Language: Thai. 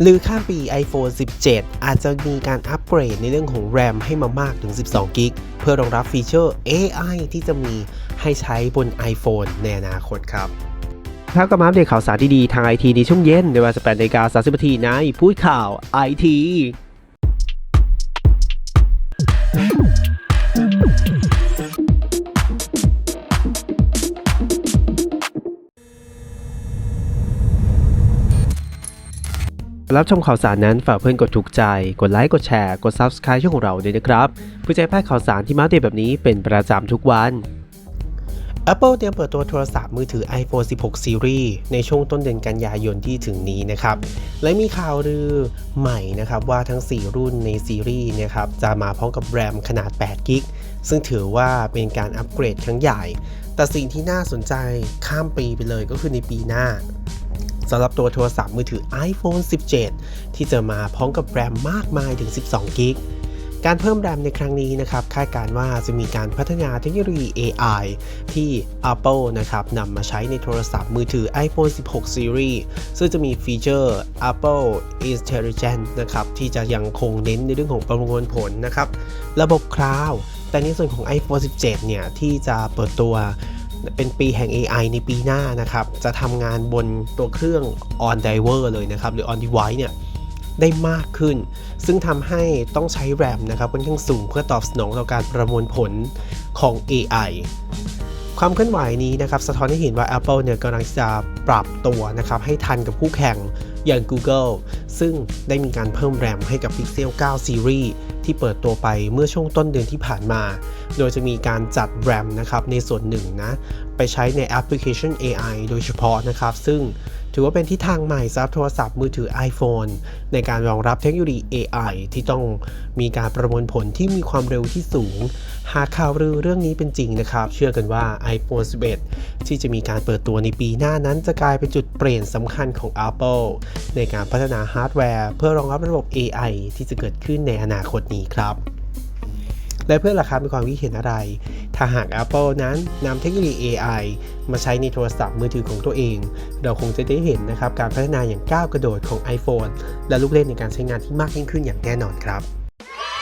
หรือข้ามปี iPhone 17 อาจจะมีการอัปเกรดในเรื่องของ RAM ให้มามากถึง 12 กิกเพื่อรองรับฟีเจอร์ AI ที่จะมีให้ใช้บน iPhone ในอนาคตครับครับก็มาอัปเดตข่าวสารดีๆ ทางไอทีในช่วงเย็นในเวลา18นาฬิกา30นาทีในพูดข่าวไอที รับชมข่าวสารนั้นฝากเพื่อนกดถูกใจ กดไลค์กดแชร์กด Subscribe ช่องของเราด้วยนะครับเพื่อจะให้พลาดข่าวสารที่มาเดตแบบนี้เป็นประจำทุกวัน Apple เตรียมเปิดตัวโทรศัพท์มือถือ iPhone 16 Series ในช่วงต้นเดือนกันยายนที่ถึงนี้นะครับ และมีข่าวลือใหม่นะครับว่าทั้ง 4 รุ่นในซีรีส์นะครับจะมาพร้อมกับแรมขนาด8กิกซึ่งถือว่าเป็นการอัปเกรดครั้งใหญ่ แต่สิ่งที่น่าสนใจข้ามปีไปเลยก็คือในปีหน้า สำหรับตัวโทรศัพท์มือถือ iPhone 17 ที่จะมาพร้อมกับแรมมากมายถึง 12 กิกการเพิ่มแรมในครั้งนี้นะครับ คาดการว่าจะมีการพัฒนาเทคโนโลยี AI ที่ Apple นะครับนำมาใช้ในโทรศัพท์มือถือ iPhone 16 Series ซึ่งจะมีฟีเจอร์ Apple Intelligence นะครับ ที่จะยังคงเน้นในเรื่องของประมวลผลนะครับ ระบบคลาวด์แต่ในส่วนของ iPhone 17 เนี่ย ที่จะเปิดตัว เป็นปีแห่ง AI ในปีหน้านะครับ จะทำงานบนตัวเครื่อง on driver เลยนะครับ หรือ on device เนี่ยได้มากขึ้น ซึ่งทำให้ต้องใช้แรมนะครับค่อนข้างสูงเพื่อตอบสนองต่อการประมวลผลของ AI ความเคลื่อนไหวนี้นะครับสะท้อนให้เห็นว่า Apple เนี่ยกำลังจะปรับตัวนะครับให้ทันกับคู่แข่งอย่าง Google ซึ่งได้มีการเพิ่มแรมให้กับ Pixel 9 Series ที่เปิดตัวไปเมื่อช่วงต้นเดือนที่ผ่านมา โดยจะมีการจัดแรมนะครับในส่วนหนึ่งนะไปใช้ในแอปพลิเคชัน AI โดยเฉพาะนะครับ ซึ่ง ถือว่าเป็นทิศทางใหม่สำหรับโทรศัพท์มือถือ iPhone ในการรองรับเทคโนโลยี AI ที่ต้องมีการประมวลผลที่มีความเร็วที่สูง หากข่าวลือเรื่องนี้เป็นจริงนะครับ เชื่อกันว่า iPhone 11 ที่จะมีการเปิดตัวในปีหน้านั้นจะกลายเป็นจุดเปลี่ยนสำคัญของ Apple ในการพัฒนาฮาร์ดแวร์เพื่อรองรับระบบ AI ที่จะเกิดขึ้นในอนาคตนี้ครับและเพื่อราคามีความคิดเห็นอะไร ถ้าหาก Apple นั้นนำเทคโนโลยี AI มาใช้ในโทรศัพท์มือถือของตัวเอง เราคงจะได้เห็นนะครับการพัฒนาอย่างก้าวกระโดดของ iPhone และลูกเล่นในการใช้งานที่มากยิ่งขึ้นอย่างแน่นอนครับ